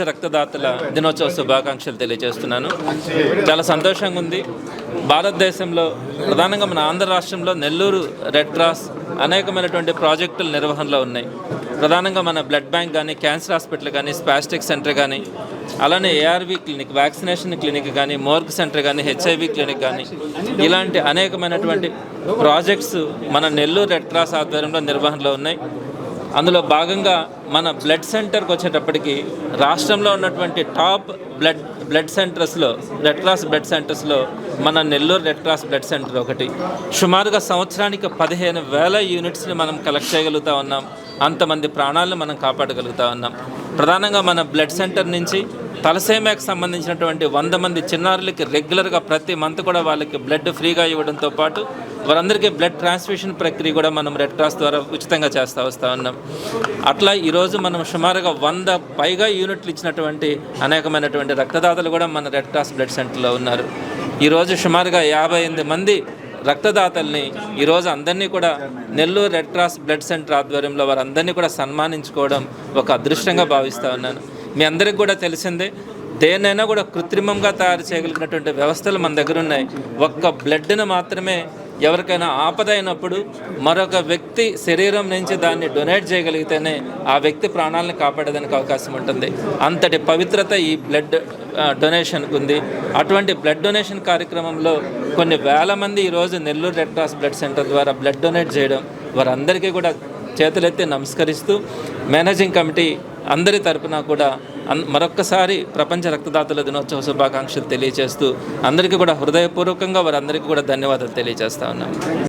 రక్తదాతల దినోత్సవ శుభాకాంక్షలు తెలియజేస్తున్నాను. చాలా సంతోషంగా ఉంది. భారతదేశంలో ప్రధానంగా మన ఆంధ్ర రాష్ట్రంలో నెల్లూరు రెడ్ క్రాస్ అనేకమైనటువంటి ప్రాజెక్టుల నిర్వహణలో ఉన్నాయి. ప్రధానంగా మన బ్లడ్ బ్యాంక్ కానీ క్యాన్సర్ హాస్పిటల్ కానీ స్పాస్టిక్ సెంటర్ కానీ అలానే ఏఆర్వి క్లినిక్ వ్యాక్సినేషన్ క్లినిక్ కానీ మోర్గ్ సెంటర్ కానీ హెచ్ఐవి క్లినిక్ కానీ ఇలాంటి అనేకమైనటువంటి ప్రాజెక్ట్స్ మన నెల్లూరు రెడ్ క్రాస్ ఆధ్వర్యంలో నిర్వహణలో ఉన్నాయి. అందులో భాగంగా మన బ్లడ్ సెంటర్కి వచ్చేటప్పటికి రాష్ట్రంలో ఉన్నటువంటి టాప్ బ్లడ్ బ్లడ్ సెంటర్స్లో రెడ్ క్రాస్ బ్లడ్ సెంటర్స్లో మన Nellore Red Cross blood centre ఒకటి. సుమారుగా సంవత్సరానికి పదిహేను వేల యూనిట్స్ని మనం కలెక్ట్ చేయగలుగుతా ఉన్నాం. అంతమంది ప్రాణాలను మనం కాపాడగలుగుతా ఉన్నాం. ప్రధానంగా మన బ్లడ్ సెంటర్ నుంచి తలసేమకు సంబంధించినటువంటి వంద మంది చిన్నారులకి రెగ్యులర్గా ప్రతి మంత్ కూడా వాళ్ళకి బ్లడ్ ఫ్రీగా ఇవ్వడంతో పాటు వారందరికీ బ్లడ్ ట్రాన్స్ఫ్యూషన్ ప్రక్రియ కూడా మనం రెడ్ క్రాస్ ద్వారా ఉచితంగా చేస్తూ వస్తూ ఉన్నాం. అట్లా ఈరోజు మనం సుమారుగా వంద పైగా యూనిట్లు ఇచ్చినటువంటి అనేకమైనటువంటి రక్తదాతలు కూడా మన రెడ్ క్రాస్ బ్లడ్ సెంటర్లో ఉన్నారు. ఈరోజు సుమారుగా యాభై ఎనిమిది మంది రక్తదాతల్ని ఈరోజు అందరినీ కూడా Nellore Red Cross blood centre ఆధ్వర్యంలో వారందరినీ కూడా సన్మానించుకోవడం ఒక అదృష్టంగా భావిస్తూ ఉన్నాను. మీ అందరికి కూడా తెలిసిందే దేన్నైనా కూడా కృత్రిమంగా తయారు చేయగలిగినటువంటి వ్యవస్థలు మన దగ్గర ఉన్నాయి. ఒక్క బ్లడ్ను మాత్రమే ఎవరికైనా ఆపద అయినప్పుడు మరొక వ్యక్తి శరీరం నుంచి దాన్ని డొనేట్ చేయగలిగితేనే ఆ వ్యక్తి ప్రాణాలను కాపాడేదానికి అవకాశం ఉంటుంది. అంతటి పవిత్రత ఈ బ్లడ్ డొనేషన్కు డొనేషన్కి ఉంది. అటువంటి బ్లడ్ డొనేషన్ కార్యక్రమంలో కొన్ని వేల మంది ఈరోజు Nellore Red Cross blood centre ద్వారా బ్లడ్ డొనేట్ చేయడం వారందరికీ కూడా చేతులెత్తి నమస్కరిస్తూ మేనేజింగ్ కమిటీ అందరి తరపున కూడా అన్- మరొక్కసారి ప్రపంచ రక్తదాతల దినోత్సవ శుభాకాంక్షలు తెలియజేస్తూ అందరికీ కూడా హృదయపూర్వకంగా వారందరికీ కూడా ధన్యవాదాలు తెలియజేస్తా ఉన్నాం.